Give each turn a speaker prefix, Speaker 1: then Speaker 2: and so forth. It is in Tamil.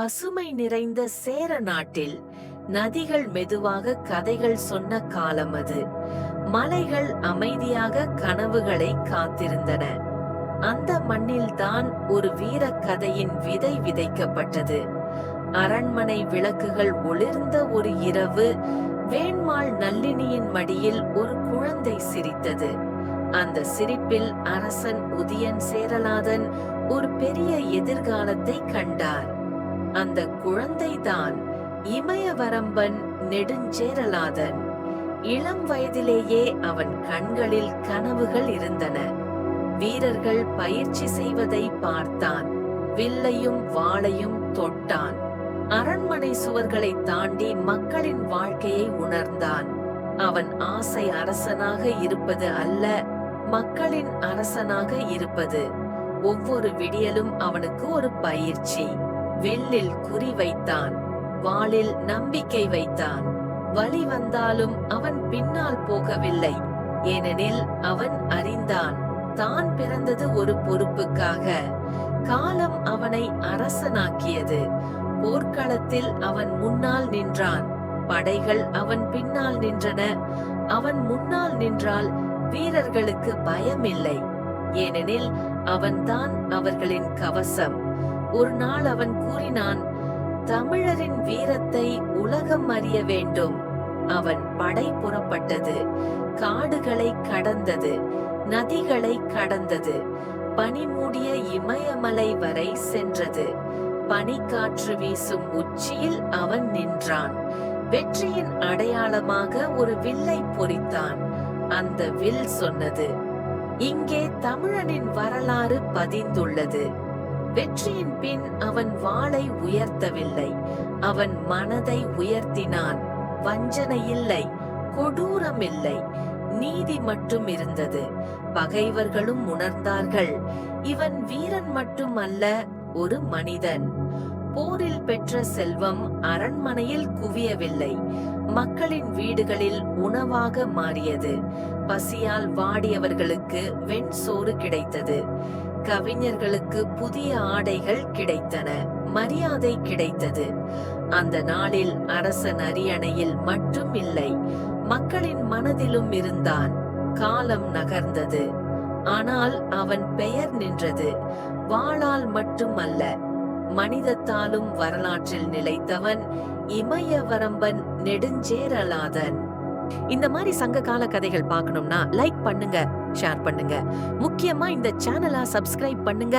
Speaker 1: பசுமை நிறைந்த சேர நாட்டில் நதிகள் மெதுவாக கதைகள் சொன்ன காலம் அது. மலைகள் அமைதியாக கனவுகளை காத்திருந்தன. அந்த மண்ணில்தான் ஒரு வீர கதையின் விதை விதைக்கப்பட்டது. அரண்மனை விளக்குகள் ஒளிர்ந்த ஒரு இரவு வேண்மாள் நல்லினியின் மடியில் ஒரு குழந்தை சிரித்தது. அந்த சிரிப்பில் அரசன் உதியன் சேரலாதன் ஒரு பெரிய எதிர்காலத்தை கண்டார். அந்த குழந்தைதான் இமயவரம்பன் நெடுஞ்சேரலாதன். இளம் வயதிலேயே அவன் கண்களில் கனவுகள் இருந்தன. வீரர்கள் பயிற்சி செய்வதை பார்த்தான். வில்லையும் வாளையும் தொட்டான். அரண்மனை சுவர்களை தாண்டி மக்களின் வாழ்க்கையை உணர்ந்தான். அவன் ஆசை அரசனாக இருப்பது அல்ல மக்களின் அரசனாக இருப்பது. ஒவ்வொரு விடியலும் அவனுக்கு ஒரு பயிற்சி. வில்லில் குறி வைத்தான் வாளில் நம்பிக்கை வைத்தான். வழி வந்தாலும் அவன் பின்னால் போகவில்லை. ஏனெனில் அவன் அறிந்தான் தான் பிறந்தது ஒரு பொறுப்புக்காக. காலம் அவனை அரசனாக்கியது. போர்க்களத்தில் அவன் முன்னால் நின்றான் படைகள் அவன் பின்னால் நின்றன. அவன் முன்னால் நின்றால் வீரர்களுக்கு பயமில்லை. ஏனெனில் அவன்தான் அவர்களின் கவசம். ஒரு நாள் அவன் கூறினான் தமிழரின் வீரத்தை உலகம் அறிய வேண்டும். அவன் படை புறப்பட்டது காடுகளை கடந்தது நதிகளை கடந்தது பனிமூடிய இமயமலை வரை சென்றது. பனிக்காற்று வீசும் உச்சியில் அவன் நின்றான். வெற்றியின் அடையாளமாக ஒரு வில்லை பொறித்தான். அந்த வில் சொன்னது இங்கே தமிழனின் வரலாறு பதிந்துள்ளது. வெற்றியின் பின் அவன் வாளை உயர்த்தவில்லை. அவன் மனதை உயர்த்தினான். வஞ்சனை இல்லை கொடூரம் இல்லை நீதி மட்டும் இருந்தது. பகைவர்களும் உணர்ந்தார்கள். இவன் வீரன் மட்டுமல்ல ஒரு மனிதன். போரில் பெற்ற செல்வம் அரண்மனையில் குவியவில்லை. மக்களின் வீடுகளில் உணவாக மாறியது. பசியால் வாடியவர்களுக்கு வெண் சோறு கிடைத்தது. கவிஞர்களுக்கு புதிய ஆடைகள் கிடைத்தன மரியாதை கிடைத்தது. அந்த நாளில் அரசன் அரியணையில் மட்டும் இல்லை மக்களின் மனதிலும் இருந்தான். காலம் நகர்ந்தது. ஆனால் அவன் பெயர் நின்றது வாளால் மட்டுமல்ல. மனிதத்தாலும் வரலாற்றில் நிலைத்தவன் இமயவரம்பன் நெடுஞ்சேரலாதன். இந்த மாதிரி சங்க கால கதைகள் பார்க்கணும்னா லைக் பண்ணுங்க ஷேர் பண்ணுங்க. முக்கியமா இந்த சேனலை சப்ஸ்கிரைப் பண்ணுங்க.